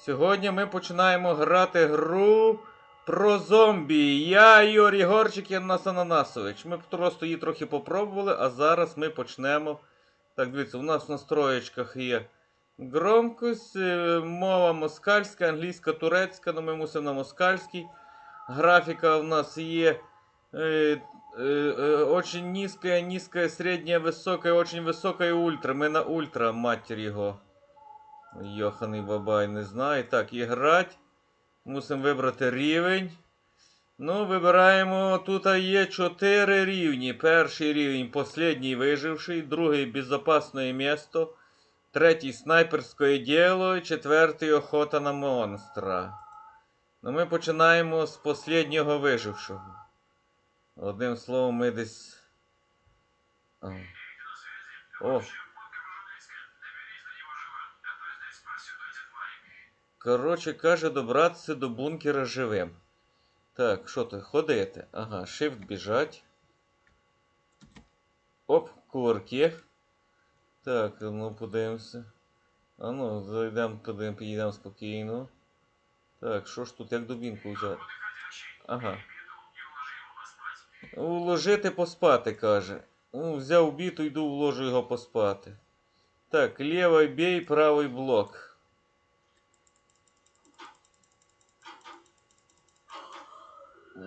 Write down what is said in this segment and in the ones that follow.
Сьогодні ми починаємо грати гру про зомбі. Я Ігор Єгорчик і Анас Ананасович. Ми просто її трохи попробували, а зараз ми почнемо. Так, дивіться, у нас в настроєчках є громкость, е, мова москальська, англійська, турецька, але ми мусимо на москальській. Графіка у нас є э, э, э, очень низкая, низкая, средняя, высокая, очень высокая и ультра. Ми на ультра, матір його. Йоханий бабай, не знаю. Так, іграть. Мусимо вибрати рівень. Ну, вибираємо. Тут є 4 рівні. Перший рівень последній виживший, другий безопасне місто, третій снайперське діло, четвертий охота на монстра. Ну, ми починаємо з последнього вижившого. Одним словом, ми десь. О. Коротше, каже, добратися до бункера живим. Так, що ти? Ходити? Ага, shift біжать. Оп, кувырки. Так, ну подивимося. А ну, зайдемо, подивимо, підійдемо спокійно. Так, що ж тут, як дубінку взяти? Ага. Уложити поспати, каже. Ну, взяв біту, йду вложу його поспати. Так, лівий бій, правий блок.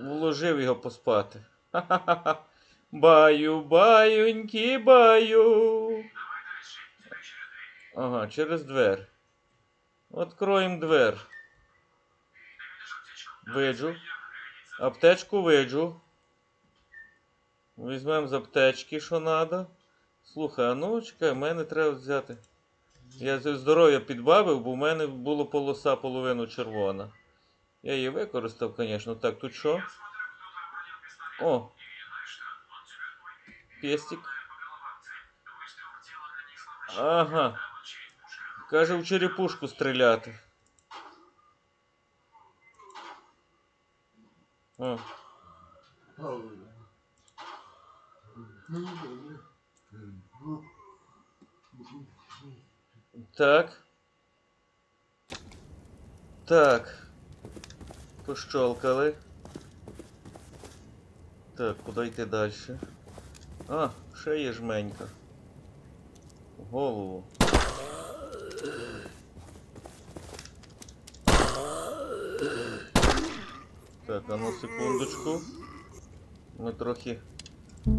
Вложив його поспати. Ха-ха-ха. Баю, баюньки, баю. Ага, через двер. Откроємо двер. Виджу. Аптечку виджу. Візьмемо з аптечки, що треба. Слухай, а ну чекай, мене треба взяти. Я здоров'я підбавив, бо в мене було полоса половину червона. Я її використав, звісно. Так, тут що? О! Пестик. Ага. Каже, в черепушку стріляти. О. Так. Так. Пощолкали. Так, куди йти далі? А, ще є жменька. Голову. Так, а ну секундочку. Ми трохи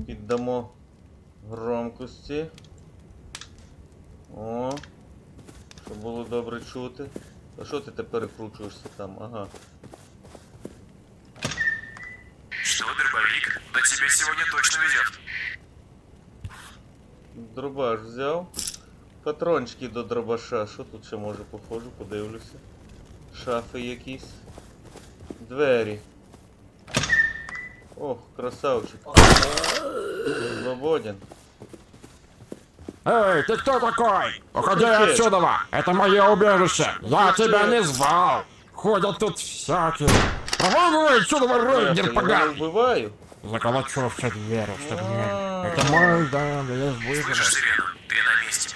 піддамо громкості. О, щоб було добре чути. А що ти тепер перекручуєшся там? Ага. Что, дробовик? Да тебе сегодня точно везет. Дробаш взяв. Патрончики до дробаша. Що тут ще може походжу, подивлюся. Шафи якісь. Двері. Ох, красавчик. Свободен. Эй, ты кто такой? Уходи Кричи. отсюда! Это мое убежище! Я тебя не звал! Ходят тут всякие. Проваливай отсюда, Я рейдер його поганый! вбиваю. Заколочу все двери, что А. Это мой дом, я здесь Слышишь выживу. сирену? Ты на месте.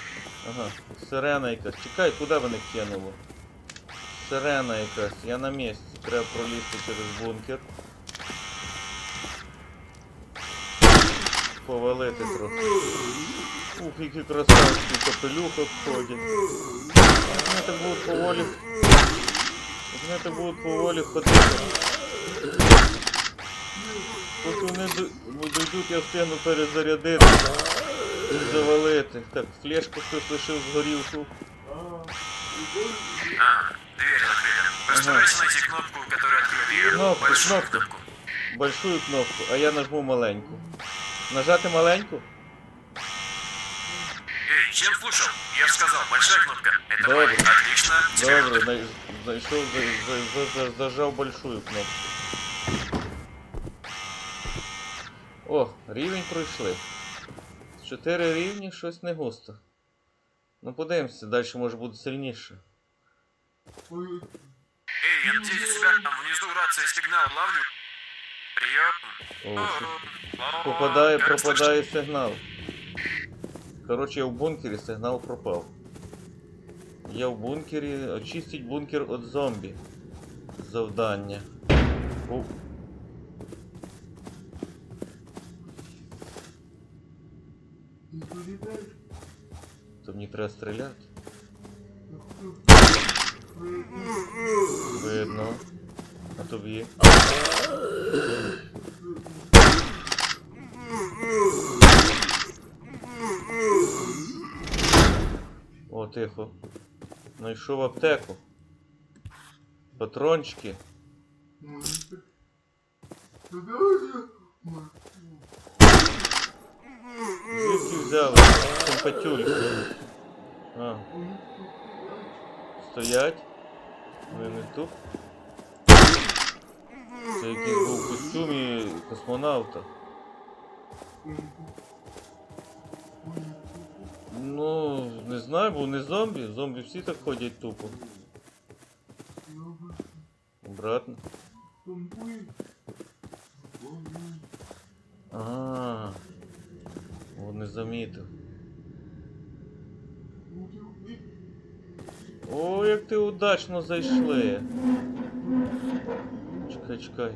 Ага, сирена якась. Чекай, куди мене кинуло? Сирена якась, я на місці. Треба пролізти через бункер. Повалити трохи. Ух, які красавці в капелюхах ходять. Вони так будуть поволі. Вони так будуть поволі ходити. Поки вони до- дойдуть, я встигну перезарядити і завалити. Так, флешку хтось лишив з горілку. А, дверь закрыта. Постарайся найти кнопку, которая откроет ее. Кнопку, Большую кнопку. кнопку. Большую кнопку, а я нажму маленьку. Нажати маленьку? Эй, чем слушал? Я же сказал, большая кнопка. Это Добре. мой. Отлично. Теперь Добре, вот знай- знайшов, за- за- за- за- зажав большую кнопку. О, рівень пройшли. Чотири рівні щось не густо. Ну подивимося, далі може бути сильніше. Эй, я надеюсь, тебя там внизу рация сигнал ловлю. Прием. О, попадає, пропадає сигнал. Коротше, я в бункері сигнал пропав. Я в бункері. Очистіть бункер від зомбі. Завдання. О. То мені треба стріляти. Видно. А тобі. О, тихо. Знайшов аптеку. Патрончики. Звідки взяли? Компатюльки. А. Стоять. Вони не тут. Це якийсь був в костюмі космонавта. Ну, не знаю, бо не зомбі. Зомбі всі так ходять тупо. Обратно. А. О, не замітив. О, як ти удачно зайшли. Чекай, чекай.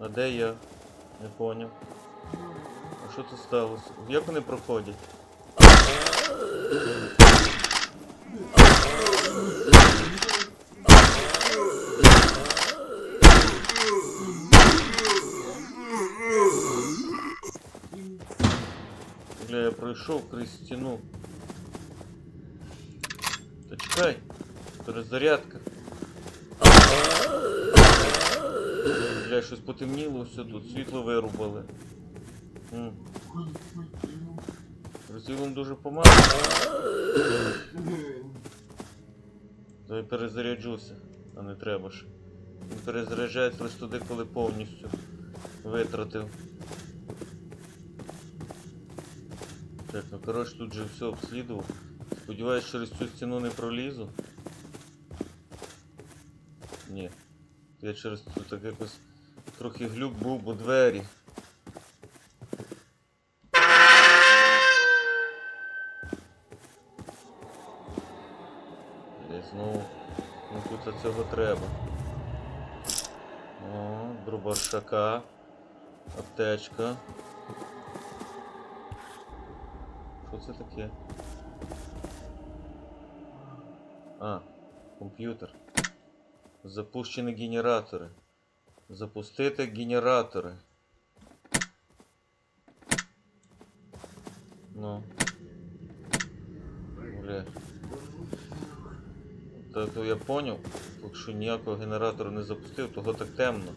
А де я? Не поняв. А що тут сталося? Як вони проходять? Бля, я пройшов крізь стіну. Та чекай, перезарядка. Бля, щось потемніло все тут, світло вирубали. М. Дуже помало. Давай перезаряджуся, а не треба ж. Він перезаряджається лише туди, коли повністю витратив. Так, ну коротше тут же все обслідував. Сподіваюсь, через цю стіну не пролізу. Ні. Я через тут так якось трохи глюк був, бо двері. Десь знову. Ну тут цього треба. О, дробаршака. Аптечка. Що це таке? А, комп'ютер. Запущені генератори. Запустити генератори. Ну. Бля. Та то я поняв. Якщо ніякого генератора не запустив, того так темно.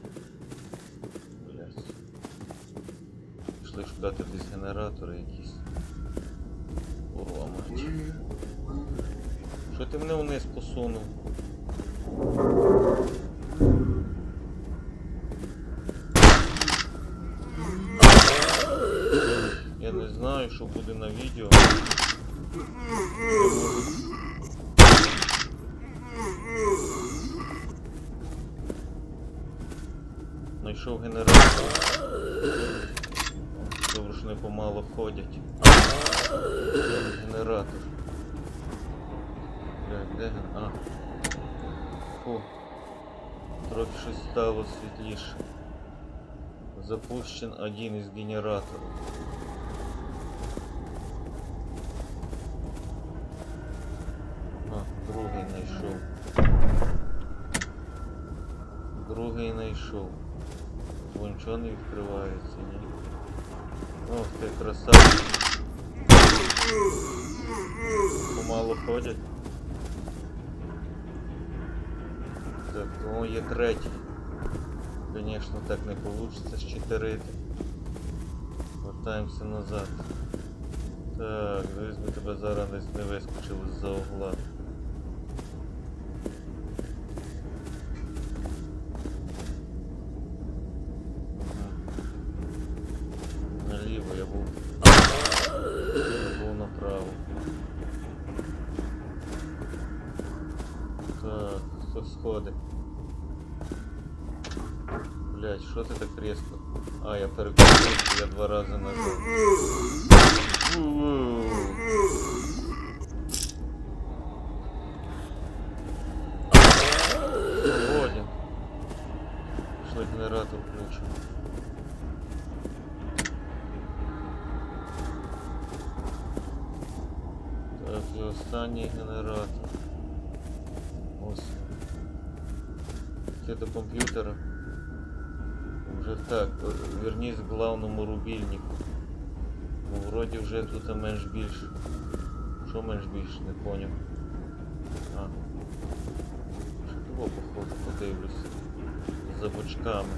Блять. Пішли шукати десь генератори якісь. Курва мать. Що ти мене вниз посунув? Я не знаю, що буде на відео. Знайшов генератор. Добре, що не помало ходять. Генератор. Блядь, де ген... А. Фу. Трохи щось стало світліше. Запущен один із генераторів. А, другий знайшов. Другий знайшов. Бо нічого не відкривається, ні. Ох ти красавчик. Помало ходять. Так, о, є третій. Звісно, так не вийде щитерити. Вертаємося назад. Так, дивись, би тебе зараз десь не вискочив з-за угла. Мгм. Наліво я був. Я був направо. Так, хто сходи? Блять, що ти так різко? А, я переключився, я два рази нажав. У-у-у. Свободен. Пішли генератор включимо. Так, і останній генератор. Ось. Це до комп'ютера. Вже так, е, вернись к главному рубільнику. Ну, вроді вже тут менш більш. Що менш більш, не поняв. А. Що походу подивлюсь. За бочками.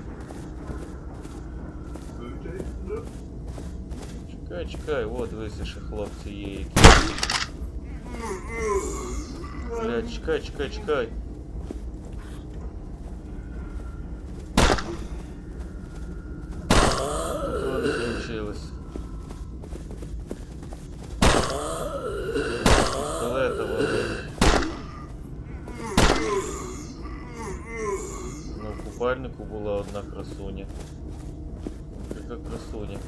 Чекай, чекай, от дивися, ще хлопці є які. Блядь, чекай, чекай, чекай. була одна красуня. Яка красуня.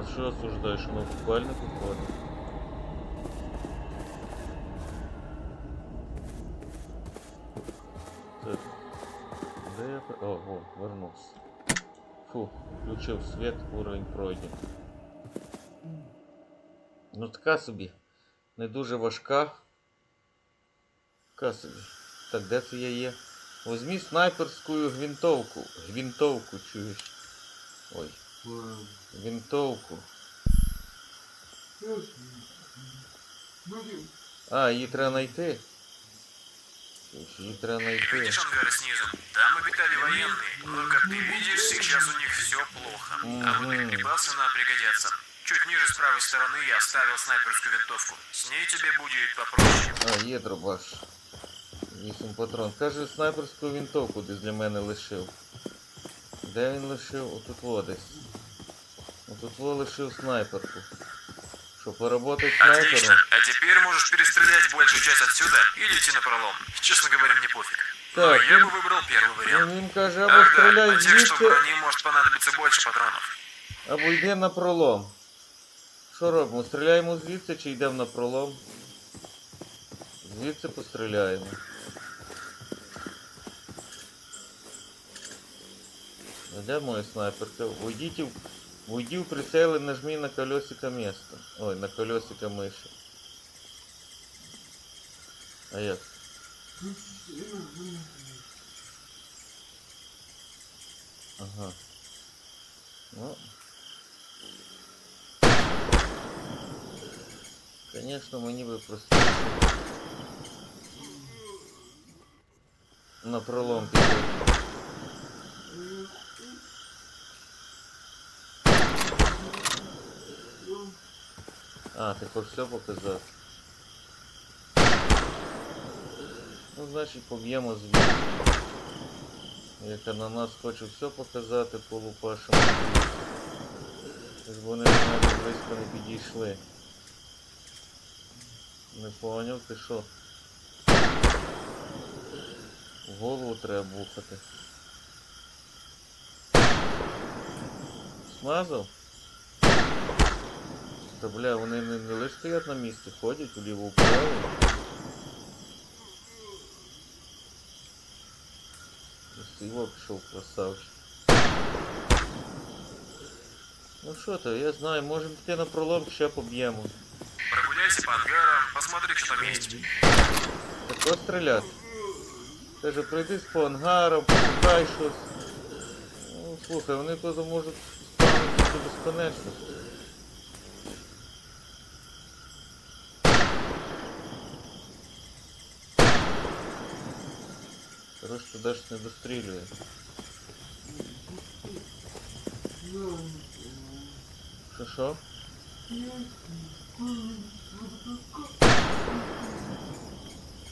А що осуждаєш, вона в купальнику ходить? Так. Де я... при- О, о, вернувся. Фу, включив світ, уровень пройден. Ну така собі. Не дуже важка. Така собі. Так, де це я є? Возьми снайперську гвинтовку. Гвинтовку, чуєш? Ой. Гвинтовку. А, її треба знайти. Чуєш, Її треба знайти. Видишь ангары снизу? Там обитали военные. Но, как ты видишь, сейчас у них все плохо. А вот Мгм. припасы нам пригодятся. Чуть ниже с правой стороны я оставил снайперскую винтовку. С ней тебе будет попроще. А, є дробаш. Вісім патрон. Каже, снайперську винтовку десь для мене лишив. Де він лишив? Отут во десь. Отут во лишив снайперку. Що, поработать Отлично. снайпером? А теперь можешь перестрелять большую часть отсюда или идти на пролом. Честно говоря, мне пофиг. Но Так, я ну- бы выбрал первый Ну, вариант. він каже, або Ах да, стріляй на тех, что в звідти, броне может понадобиться больше патронов. або йди на пролом. Що робимо? Стріляємо звідси чи йдемо на пролом? Звідси постріляємо. Де моя снайперка? Войдіть в... Прицел и нажми на колесико место. Ой, на колесико мыши. А як? Ага. Ну. Конечно, мені би просто на пролом. А, ти хочеш все показати? Ну, значить, поб'ємо звідси. Яка на нас хоче все показати по лупашам. Щоб вони до близько не підійшли. Не поняв, ти що? В голову треба бухати. Смазав? Та бля, вони не, не лише стоять на місці, ходять вліво-вправо. Ось його пішов красавчик. Ну що то, я знаю, можемо піти на пролом, ще поб'ємо. Прогуляйся по ангарам, посмотри, что там есть. Какво стріляти? Це ж пройтись по ангарам, пошукай щось. Ну, слухай, вони туди можуть спавнити до безконечності. Короче, туди ж не дострілює. Що що?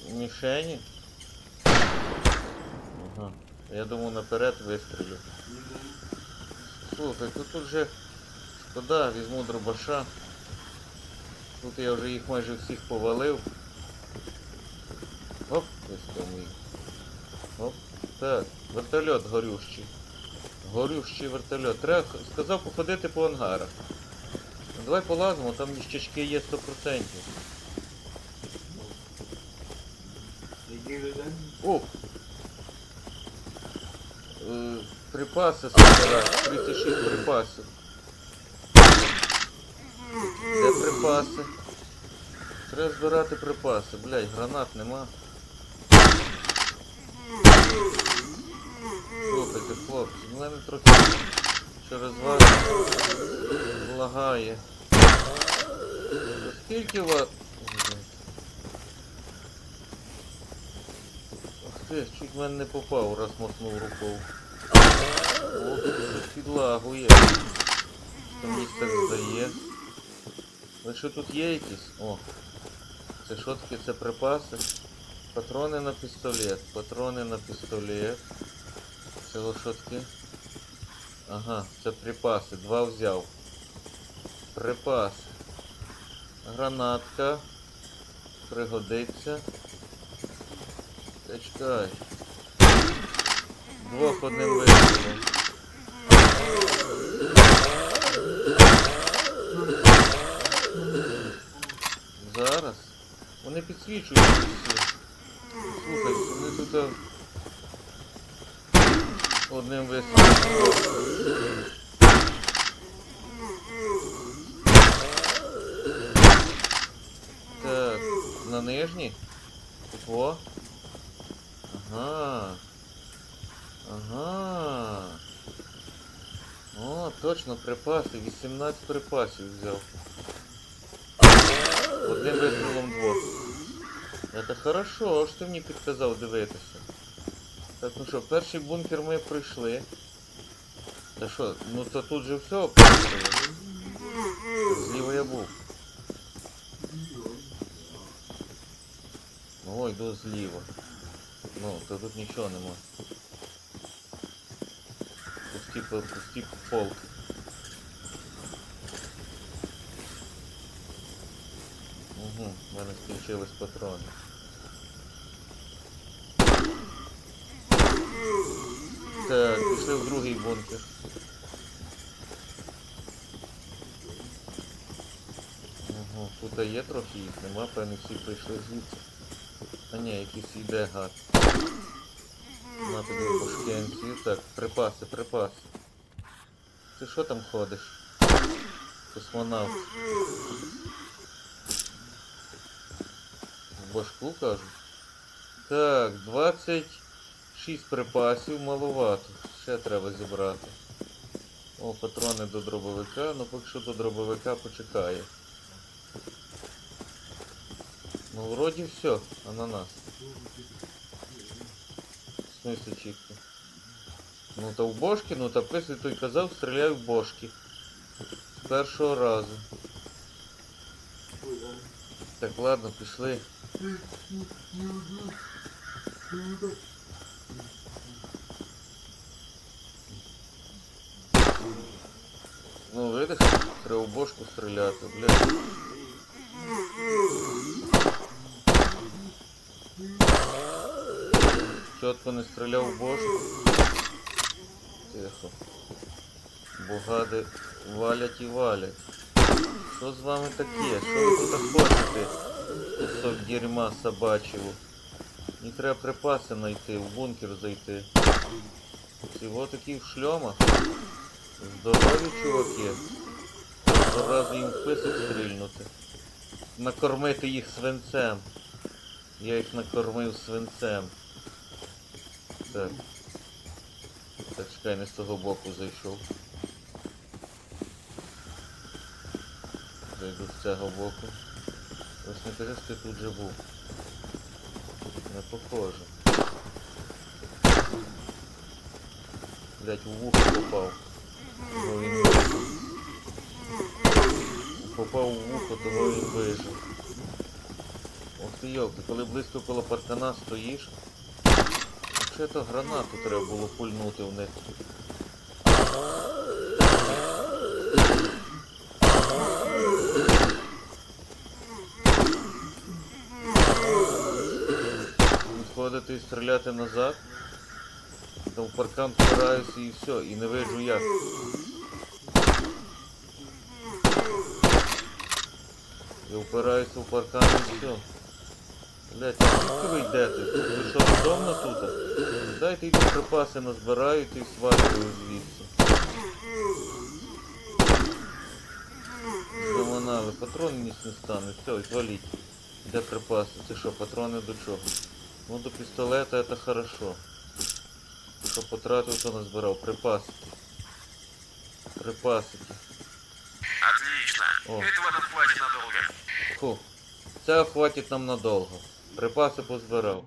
Мішені? Ага. Я думав наперед вистрілю. Слухай, тут же шкода, візьму дробаша. Тут я вже їх майже всіх повалив. Оп, там їх. Оп. Так, вертольот горющий. Горющий вертольот. Треба, сказав походити по ангарах. Ну, давай полазимо, там ніщачки є 100%. О! Е, припаси збирати. 36 припасів. Де припаси? Треба збирати припаси. Блять, гранат нема. Слухайте, хлопці, в мене трохи через вас лагає. Скільки у вас... Ах ти, чуть в мене не попав, раз махнув рукою. Ох, підлагує. Що мені так здає. Ви що тут є якісь? О. Це що таке? Це припаси? Патрони на пістолет. Патрони на пістолет. Це що таке? Ага, це припаси. Два взяв. Припаси. Гранатка. Пригодиться. Чекай. Двох одним вистрілом. Зараз. Вони підсвічують всі. Слухай, вони тут одним вистрілом. на нижній? О. Ага. Ага. О, точно припаси. 18 припасів взяв. Одним вистрілом двох. Это хорошо, що ти мені підказав дивитися. Так, ну що, перший бункер ми пройшли. Та що, ну то тут же все пройшли. Зліва я був. Ну, йду зліва. Ну, то тут нічого нема. Пусті, пусті полки. Угу, в мене скінчились патрони. Так, пішли в другий бункер. Ага, тут є трохи їх, нема, певно всі прийшли звідси. А ні, якийсь йде гад. На тобі по. Так, припаси, припаси. Ти що там ходиш? Космонавт. В башку кажуть. Так, 26 припасів маловато. Ще треба зібрати. О, патрони до дробовика, ну поки що до дробовика почекає. Ну вроді все, ананас. В смысле чітко? Ну та в бошки, ну та писи той казав, стріляй в бошки. З першого разу. Так, ладно, пішли. Ну, видиш, треба в бошку стріляти, блядь. Чітко не стріляв бошку. Тихо. Богади валять і валять. Що з вами таке? Що ви тут хочете? Кусок дерьма собачого. Мені треба припаси знайти, в бункер зайти. Всього такі в шльомах. Здорові чуваки. Одразу їм писок стрільнути. Накормити їх свинцем. Я їх накормив свинцем. Так. Так, чекай, не з того боку зайшов. Зайду з цього боку. Ось не що ти тут же був. Не похоже. Блять, в вухо попав. Того він. Попав у вухо, того він вижив. Ох ти йолки, коли близько коло паркана стоїш. Чи то гранату треба було пульнути в них. Відходити і стріляти назад. Там в паркан впираюся і все, і не виджу як. Я впираюся в паркан і все. Блять, звідки ви йдете? Ви що, вдома тут? Дайте йду припаси назбирають і свалюю звідси. Заманали, патрони ніс не стане. Все, відваліть. Де припаси? Це що, патрони до чого? Ну до пістолета это хорошо. Що потратив, то назбирав. Припасики. Припасики. Отлично. О. Этого нам хватит надолго. Фу. Це хватить нам надовго. Припаси позбирав.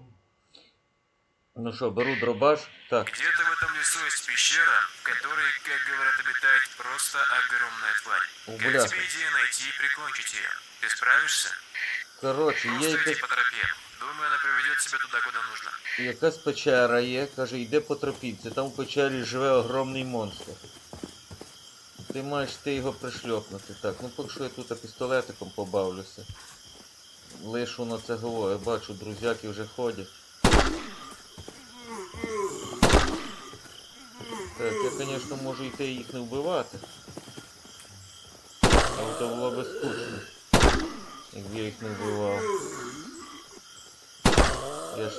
Ну що, беру дробаш. Так, Где-то в этом лесу есть пещера, в которой, как говорят, обитает просто огромная тварь. О, Как тебе идея найти и прикончить ее? Ты справишься? коротше, є Просто иди якась, по тропе. Думаю, она приведет тебя туда, куда нужно. якась печера є, каже, йде по тропінці, там в печері живе огромний монстр. Ти маєш ти його пришльопнути. Так, ну поки що я тут пістолетиком побавлюся. Лишу на це говорю, бачу, друзяки вже ходять. Так, я, звісно, можу йти їх не вбивати. Але це було би скучно. Якби я їх не вбивав. Я ж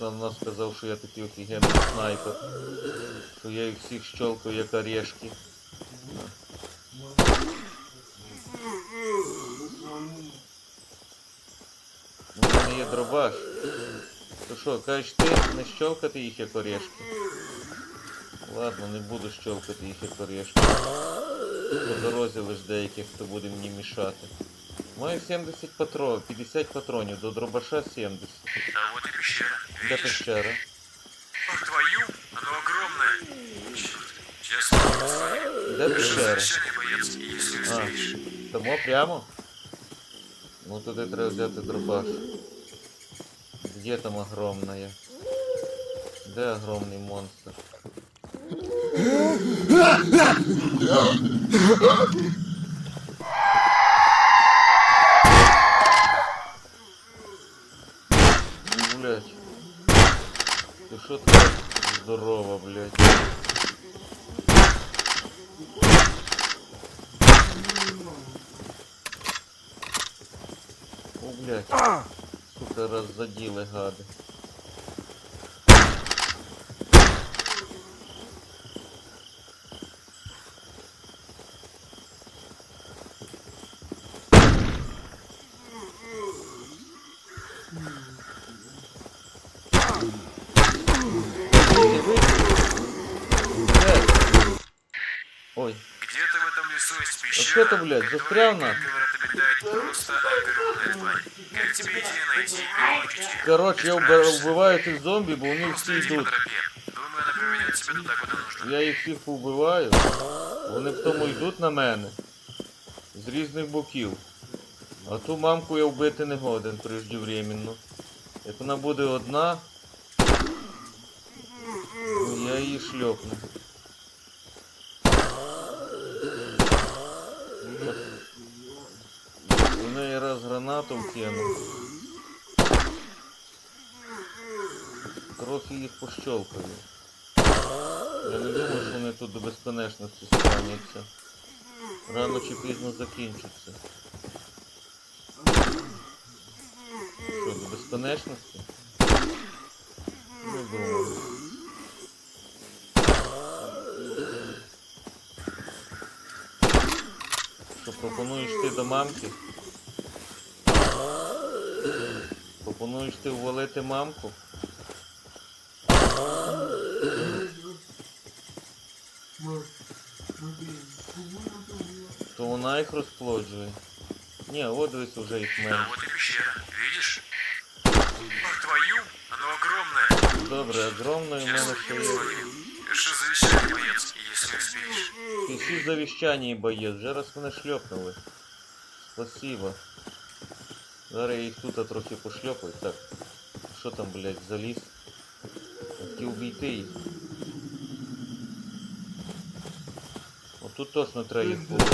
на нас сказав, що я такий офігенний снайпер. Що я їх всіх щелкаю як орешки. У мене є дробаш. То що, кажеш ти не щелкати їх як орешки? Ладно, не буду щелкати їх як орешки. По дорозі лиш деяких, хто буде мені мішати. Маю 70 патронів, 50 патронів, до дробаша 70. А вот и пещера. Де пещера? Ах, твою, оно огромное. Черт, честно. Де пещера? боец, если А. успеешь. Тому прямо? Ну туди треба взяти дробаш. Где там огромная? Где огромный монстр? Блять. Ти що така здорова, блять? О, блядь. Сука, раз заділи гади. Вийди, вийди. Блядь. Ой, Где-то в этом лесу есть а пещера, що ти, блядь, в которой, застряв как на? По йдуть. тропе. Думаю, она приведет тебя туда, куда нужно. Я їх всіх повбиваю, вони в тому йдуть на мене з різних боків. А ту мамку я вбити не годен преждевременно. Як вона буде одна, я її шльопну. У неї раз гранату вкину. Трохи їх пощолкаю. Я не думаю, що вони тут до безконечності стануться. Рано чи пізно закінчаться. Що, до безконечності? Не думаю. Що пропонуєш ти до мамки? Пропонуєш ти ввалити мамку? То вона їх розплоджує. Ні, от дивись уже їх А менше. вот и пещера, видишь? Ах, твою, оно огромное. Добре, огромної в мене звони. Пиши завещание. свою спич. Пиши завіщання, боєць, вже раз мене шльопнули. Спасибо. Зараз я їх тут трохи пошльопаю. Так. Що там, блядь, заліз? Хотів обійти їх. Отут точно треба їх було.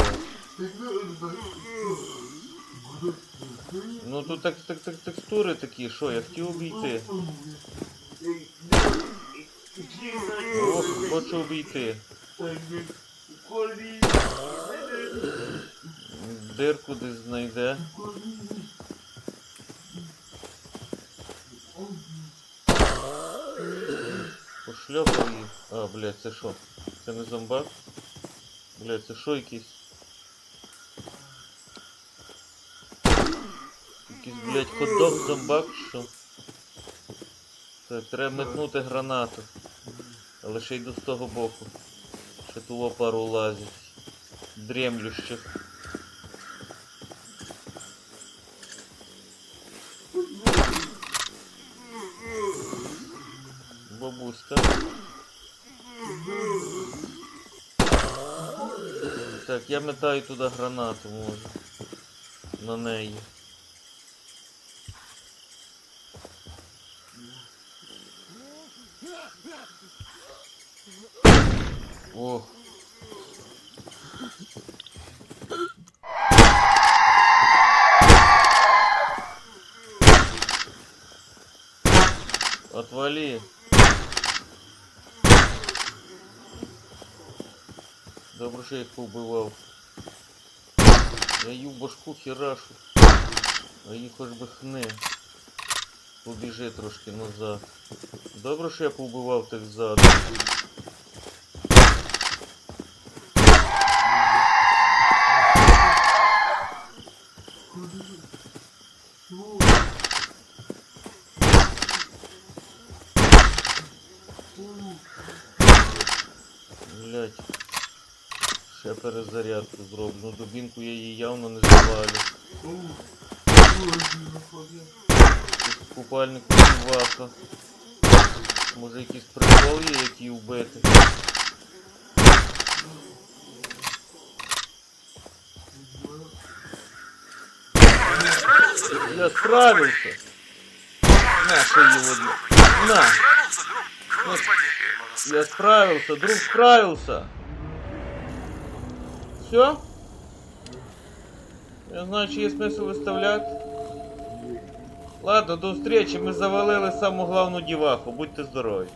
Ну тут так, так, так, текстури такі, що, я хотів обійти. Ох, хочу обійти. Дирку десь знайде. Пошльопав їх. А, блядь, це що? Це не зомбак? Блядь, це що якийсь? Якийсь, блядь, ходок зомбак що? Так, треба метнути гранату. Але ще йду з того боку. Ще того пару лазить. Дремлющих. Бабуська. Так, я метаю туди гранату, може. На неї. Ох. Отвали. Добре, що я їх повбивав. Я її в башку херашу. А їх хоч би хне. Побіжи трошки назад. Добре, що я повбивав тих ззаду. Блять. Ще перезарядку зроблю. Ну дубінку я її явно не завалю. Купальник ваха. Може якийсь прикол є, який вбити. Я справился. На, что его... На! Я справился, друг справился. Все? Я знаю, чи є смисл виставляти. Ладно, до встречи. Ми завалили саму главну діваху. Будьте здорові.